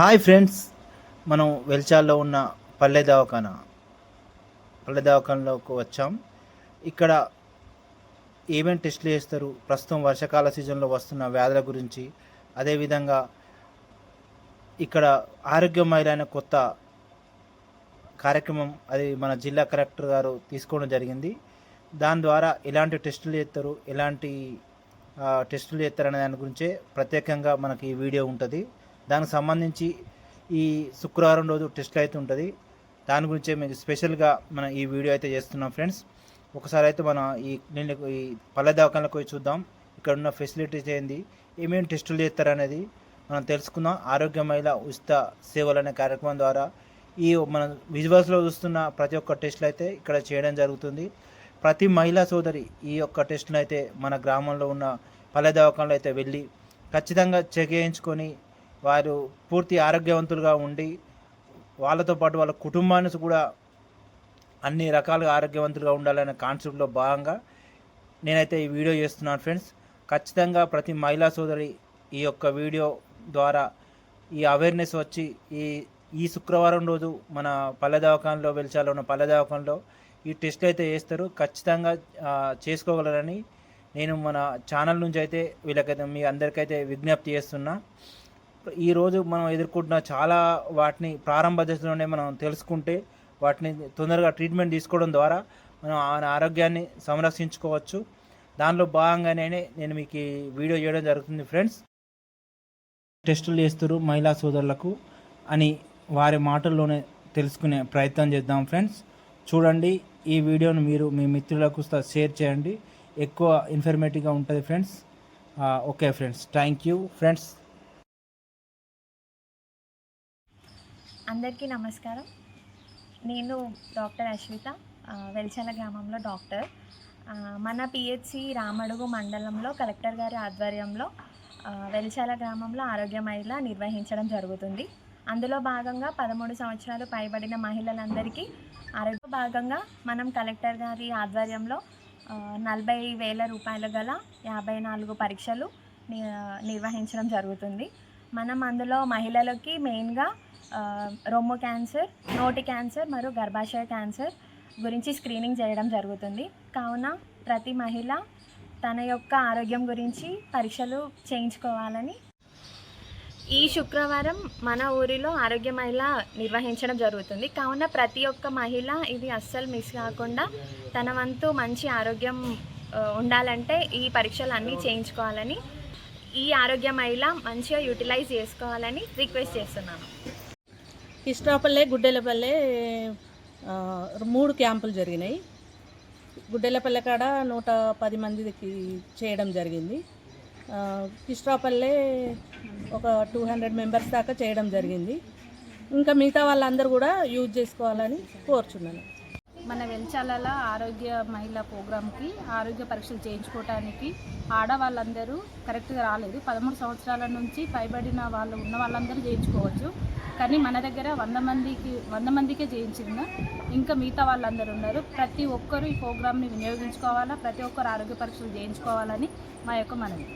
Hi friends మనం వెల్చాల్లో ఉన్న పల్లె దవాఖానా పల్లె దవాఖానలోకి వచ్చాం. ఇక్కడ ఏమేమి టెస్టులు చేస్తారు? ప్రస్తుతం వర్షాకాల సీజన్లో వస్తున్న వ్యాధుల గురించి అదేవిధంగా ఇక్కడ ఆరోగ్యమైన కొత్త కార్యక్రమం అది మన జిల్లా కలెక్టర్ గారు తీసుకోవడం జరిగింది. దాని ద్వారా ఎలాంటి టెస్టులు చేస్తారు ఎలాంటి టెస్టులు చేస్తారు అనే దాని గురించే ప్రత్యేకంగా మనకి ఈ వీడియో ఉంటుంది. దానికి సంబంధించి ఈ శుక్రవారం రోజు టెస్ట్లు అయితే ఉంటుంది. దాని గురించే మీకు స్పెషల్గా మనం ఈ వీడియో అయితే చేస్తున్నాం ఫ్రెండ్స్. ఒకసారి అయితే మన ఈ క్లినిక్ ఈ పల్లె దవాఖానలకు పోయి చూద్దాం. ఇక్కడ ఉన్న ఫెసిలిటీస్ ఏంది? ఏమేమి టెస్టులు చేస్తారనేది మనం తెలుసుకుందాం. ఆరోగ్య మహిళ ఉచిత సేవలు అనే కార్యక్రమం ద్వారా ఈ మన విజువల్స్లో చూస్తున్న ప్రతి ఒక్క టెస్టులు అయితే ఇక్కడ చేయడం జరుగుతుంది. ప్రతి మహిళా సోదరి ఈ యొక్క టెస్టులు అయితే మన గ్రామంలో ఉన్న పల్లె దవాఖానలో అయితే వెళ్ళి ఖచ్చితంగా చెక్ చేయించుకొని వారు పూర్తి ఆరోగ్యవంతులుగా ఉండి వాళ్ళతో పాటు వాళ్ళ కుటుంబాన్ని కూడా అన్ని రకాలుగా ఆరోగ్యవంతులుగా ఉండాలనే కాన్సెప్ట్లో భాగంగా నేనైతే ఈ వీడియో చేస్తున్నాను ఫ్రెండ్స్ ఖచ్చితంగా ప్రతి మహిళా సోదరి ఈ యొక్క వీడియో ద్వారా ఈ అవేర్నెస్ వచ్చి ఈ ఈ శుక్రవారం రోజు మన పల్లె దవాఖానలో వెలిచాలో ఉన్న పల్లె దవాఖానలో ఈ టెస్ట్ అయితే చేస్తారు. ఖచ్చితంగా చేసుకోగలరని నేను మన ఛానల్ నుంచి అయితే వీళ్ళకైతే మీ అందరికైతే విజ్ఞప్తి చేస్తున్నా. ఈరోజు మనం ఎదుర్కొంటున్న చాలా వాటిని ప్రారంభ దశలోనే మనం తెలుసుకుంటే వాటిని తొందరగా ట్రీట్మెంట్ తీసుకోవడం ద్వారా మనం ఆయన ఆరోగ్యాన్ని సంరక్షించుకోవచ్చు. దానిలో భాగంగానే నేను మీకు ఈ వీడియో చేయడం జరుగుతుంది ఫ్రెండ్స్. టెస్టులు చేస్తారు మహిళా సోదరులకు అని వారి మాటల్లోనే తెలుసుకునే ప్రయత్నం చేద్దాం ఫ్రెండ్స్. చూడండి ఈ వీడియోను మీరు మీ మిత్రులకు షేర్ చేయండి. ఎక్కువ ఇన్ఫర్మేటివ్గా ఉంటుంది friends. Okay friends. Thank you friends. అందరికీ నమస్కారం. నేను డాక్టర్ అశ్విత ఆ, వెల్చల గ్రామంలో డాక్టర్. మన పిహెచ్సి రామడుగు మండలంలో కలెక్టర్ గారి ఆధ్వర్యంలో వెల్చాల గ్రామంలో ఆరోగ్య మహిళ నిర్వహించడం జరుగుతుంది. అందులో భాగంగా పదమూడు సంవత్సరాలు పైబడిన మహిళలందరికీ ఆరోగ్య భాగంగా మనం కలెక్టర్ గారి ఆధ్వర్యంలో నలభై వేల రూపాయల గల యాభై నాలుగు పరీక్షలు ని- నిర్వహించడం జరుగుతుంది. మనం అందులో మహిళలకి మెయిన్గా రొమ్ము క్యాన్సర్ నోటి క్యాన్సర్ మరియు గర్భాశయ క్యాన్సర్ గురించి స్క్రీనింగ్ చేయడం జరుగుతుంది. కావున ప్రతి మహిళ తన యొక్క ఆరోగ్యం గురించి పరీక్షలు చేయించుకోవాలని ఈ శుక్రవారం మన ఊరిలో ఆరోగ్య మహిళ నిర్వహించడం జరుగుతుంది. కావున ప్రతి ఒక్క మహిళ ఇది అస్సలు మిస్ కాకుండా తన వంతు మంచి ఆరోగ్యం ఉండాలంటే ఈ పరీక్షలు అన్నీ చేయించుకోవాలని ఈ ఆరోగ్య మహిళ మంచిగా యూటిలైజ్ చేసుకోవాలని రిక్వెస్ట్ చేస్తున్నాను. కిష్టాపల్లె గుడ్డెలపల్లె మూడు క్యాంపులు జరిగినాయి. గుడ్డెలపల్లె కాడ నూట పది మందికి చేయడం జరిగింది. కిష్టాపల్లె ఒక టూ హండ్రెడ్ మెంబర్స్ దాకా చేయడం జరిగింది. ఇంకా మిగతా వాళ్ళందరూ కూడా యూజ్ చేసుకోవాలని కోరుచున్నాను. మన వెల్చాల ఆరోగ్య మహిళా ప్రోగ్రామ్కి ఆరోగ్య పరీక్షలు చేయించుకోవటానికి ఆడవాళ్ళందరూ కరెక్ట్గా రాలేదు. పదమూడు సంవత్సరాల నుంచి పైబడిన వాళ్ళు ఉన్న వాళ్ళందరూ చేయించుకోవచ్చు. కానీ మన దగ్గర వంద మందికి వంద మందికే చేయించిన ఇంకా మిగతా వాళ్ళందరూ ఉన్నారు. ప్రతి ఒక్కరూ ఈ ప్రోగ్రామ్ని వినియోగించుకోవాలా? ప్రతి ఒక్కరు ఆరోగ్య పరీక్షలు చేయించుకోవాలని మా యొక్క మనవి.